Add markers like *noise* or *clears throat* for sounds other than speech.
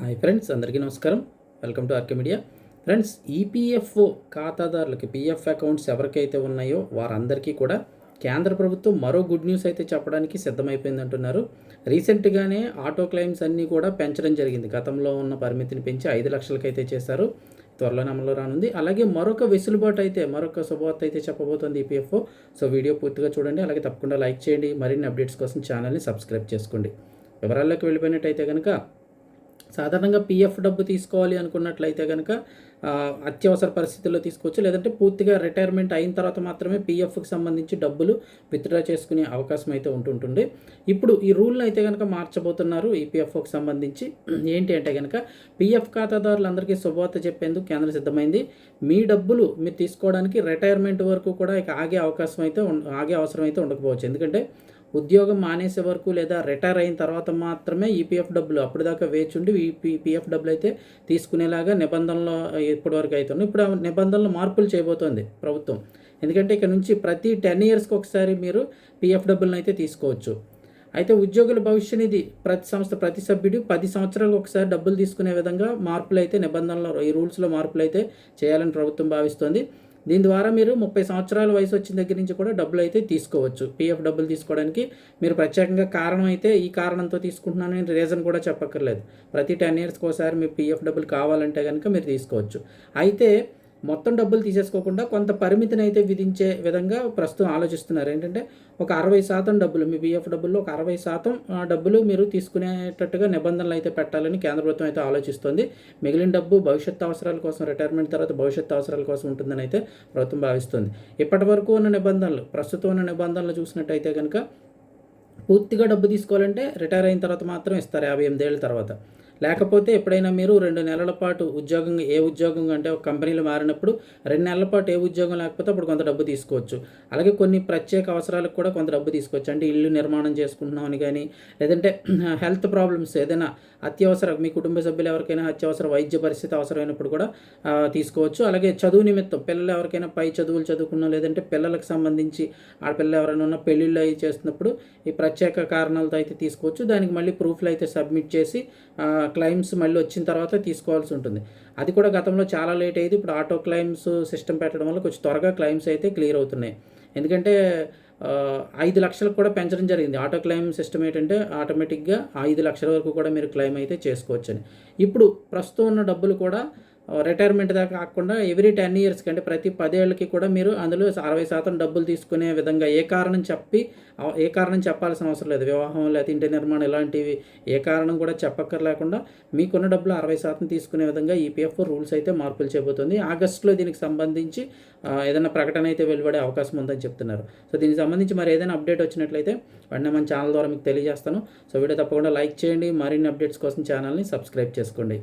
Hi friends అందరికీ నమస్కారం. Welcome to RK media. Friends EPFO ఖాతాదారులకి PF accounts ఎవరికైతే ఉన్నాయో వారందరికీ కూడా కేంద్ర ప్రభుత్వం మరో గుడ్ న్యూస్ అయితే చెప్పడానికి సిద్ధమైపోయింది అంటున్నారు. రీసెంట్గానే ఆటో క్లెయిమ్స్ అన్నీ కూడా పెంచడం జరిగింది. గతంలో ఉన్న పరిమితిని పెంచి ఐదు లక్షలకైతే చేశారు. త్వరలోనే అమలు రానుంది. అలాగే మరొక వెసులుబాటు అయితే మరొక శుభవార్త అయితే చెప్పబోతోంది ఈపీఎఫ్ఓ. సో వీడియో పూర్తిగా చూడండి. అలాగే తప్పకుండా లైక్ చేయండి. మరిన్ని అప్డేట్స్ కోసం ఛానల్ని సబ్స్క్రైబ్ చేసుకోండి. వివరాల్లోకి వెళ్ళిపోయినట్టయితే కనుక సాధారణంగా పిఎఫ్ డబ్బు తీసుకోవాలి అనుకున్నట్లయితే కనుక అత్యవసర పరిస్థితుల్లో తీసుకోవచ్చు. లేదంటే పూర్తిగా రిటైర్మెంట్ అయిన తర్వాత మాత్రమే పిఎఫ్కి సంబంధించి డబ్బులు విత్డ్రా చేసుకునే అవకాశం అయితే ఉంటుంటుంది ఇప్పుడు ఈ రూల్ని అయితే కనుక మార్చబోతున్నారు ఈపీఎఫ్ఓకి సంబంధించి. ఏంటి అంటే కనుక పిఎఫ్ ఖాతాదారులందరికీ శుభవార్త చెప్పేందుకు కేంద్రం సిద్ధమైంది. మీ డబ్బులు మీరు తీసుకోవడానికి రిటైర్మెంట్ వరకు కూడా ఇక ఆగే అవకాశం అయితే ఆగే అవసరం అయితే ఉండకపోవచ్చు. ఎందుకంటే ఉద్యోగం మానేసే వరకు లేదా రిటైర్ అయిన తర్వాత మాత్రమే ఈపీఎఫ్ డబ్బులు అప్పటిదాకా వేచుండి ఈ పీఎఫ్ డబ్బులు అయితే తీసుకునేలాగా నిబంధనలు ఇప్పటివరకు అయితే ఉన్నాయి. ఇప్పుడు ఆ నిబంధనలు మార్పులు చేయబోతోంది ప్రభుత్వం. ఎందుకంటే ఇక్కడ నుంచి ప్రతి టెన్ ఇయర్స్కి ఒకసారి మీరు పీఎఫ్ డబ్బులను అయితే తీసుకోవచ్చు. అయితే ఉద్యోగుల భవిష్య నిధి ప్రతి సంస్థ ప్రతి సభ్యుడు పది సంవత్సరాలకు ఒకసారి డబ్బులు తీసుకునే విధంగా మార్పులు అయితే నిబంధనలు ఈ రూల్స్లో మార్పులు అయితే చేయాలని ప్రభుత్వం భావిస్తోంది. దీని ద్వారా మీరు ముప్పై సంవత్సరాల వయసు వచ్చిన దగ్గర నుంచి కూడా డబ్బులు అయితే తీసుకోవచ్చు. పీఎఫ్ డబ్బులు తీసుకోవడానికి మీరు ప్రత్యేకంగా కారణం అయితే ఈ కారణంతో తీసుకుంటున్నానని రీజన్ కూడా చెప్పక్కర్లేదు. ప్రతి టెన్ ఇయర్స్కి ఒకసారి మీ పీఎఫ్ డబ్బులు కావాలంటే కనుక మీరు తీసుకోవచ్చు. అయితే మొత్తం డబ్బులు తీసేసుకోకుండా కొంత పరిమితిని అయితే విధించే విధంగా ప్రస్తుతం ఆలోచిస్తున్నారు. ఏంటంటే ఒక అరవై శాతం డబ్బులు మీ పిఎఫ్ డబ్బుల్లో ఒక అరవై శాతం ఆ, డబ్బులు మీరు తీసుకునేటట్టుగా నిబంధనలు అయితే పెట్టాలని కేంద్ర ప్రభుత్వం అయితే ఆలోచిస్తోంది. మిగిలిన డబ్బు భవిష్యత్ అవసరాల కోసం రిటైర్మెంట్ తర్వాత భవిష్యత్ అవసరాల కోసం ఉంటుందని అయితే ప్రభుత్వం భావిస్తుంది. ఇప్పటి వరకు ఉన్న నిబంధనలు ప్రస్తుతం ఉన్న నిబంధనలు చూసినట్టయితే కనుక పూర్తిగా డబ్బు తీసుకోవాలంటే రిటైర్ అయిన తర్వాత మాత్రం ఇస్తారు యాభై ఎనిమిదేళ్ళ తర్వాత. లేకపోతే ఎప్పుడైనా మీరు రెండు నెలల పాటు ఉద్యోగం ఏ ఉద్యోగం అంటే ఒక కంపెనీలో మారినప్పుడు రెండు నెలల పాటు ఏ ఉద్యోగం లేకపోతే అప్పుడు కొంత డబ్బు తీసుకోవచ్చు. అలాగే కొన్ని ప్రత్యేక అవసరాలకు కూడా కొంత డబ్బు తీసుకోవచ్చు. అంటే ఇల్లు నిర్మాణం చేసుకుంటున్నామని కానీ లేదంటే *clears throat* హెల్త్ ప్రాబ్లమ్స్ ఏదైనా అత్యవసర మీ కుటుంబ సభ్యులు ఎవరికైనా అత్యవసర వైద్య పరిస్థితి అవసరమైనప్పుడు కూడా తీసుకోవచ్చు. అలాగే చదువు నిమిత్తం పిల్లలు ఎవరికైనా పై చదువులు చదువుకున్నా లేదంటే పిల్లలకు సంబంధించి ఆడపిల్లలు ఎవరైనా ఉన్న పెళ్ళిళ్ళు అవి చేస్తున్నప్పుడు ఈ ప్రత్యేక కారణాలతో అయితే తీసుకోవచ్చు. దానికి మళ్ళీ ప్రూఫ్లు అయితే సబ్మిట్ చేసి క్లైమ్స్ మళ్ళీ వచ్చిన తర్వాత తీసుకోవాల్సి ఉంటుంది. అది కూడా గతంలో చాలా లేట్ అయ్యేది. ఇప్పుడు ఆటో క్లైమ్స్ సిస్టమ్ పెట్టడం వల్ల కొంచెం త్వరగా క్లైమ్స్ అయితే క్లియర్ అవుతున్నాయి. ఎందుకంటే ఐదు లక్షలకు కూడా పెంచడం జరిగింది. ఆటో క్లైమ్ సిస్టమ్ ఏంటంటే ఆటోమేటిక్గా ఐదు లక్షల వరకు కూడా మీరు క్లెయిమ్ అయితే చేసుకోవచ్చని. ఇప్పుడు ప్రస్తుతం ఉన్న డబ్బులు కూడా రిటైర్మెంట్ దాకా కాకుండా ఎవ్రీ టెన్ ఇయర్స్కి అంటే ప్రతి పదేళ్ళకి కూడా మీరు అందులో అరవై శాతం డబ్బులు తీసుకునే విధంగా ఏ కారణం చెప్పి ఏ కారణం చెప్పాల్సిన అవసరం లేదు. వివాహం లేకపోతే ఇంటి నిర్మాణం ఇలాంటివి ఏ కారణం కూడా చెప్పక్కర్లేకుండా మీకున్న డబ్బులు అరవై శాతం తీసుకునే విధంగా ఈపీఎఫ్ రూల్స్ అయితే మార్పులు చేయబోతుంది ఆగస్టులో దీనికి సంబంధించి ఏదైనా ప్రకటన అయితే వెలువడే అవకాశం ఉందని చెప్తున్నారు. సో దీనికి సంబంధించి మరి ఏదైనా అప్డేట్ వచ్చినట్లయితే వెంటనే మన ఛానల్ ద్వారా మీకు తెలియజేస్తాను. సో వీడియో తప్పకుండా లైక్ చేయండి. మరిన్ని అప్డేట్స్ కోసం ఛానల్ని సబ్స్క్రైబ్ చేసుకోండి.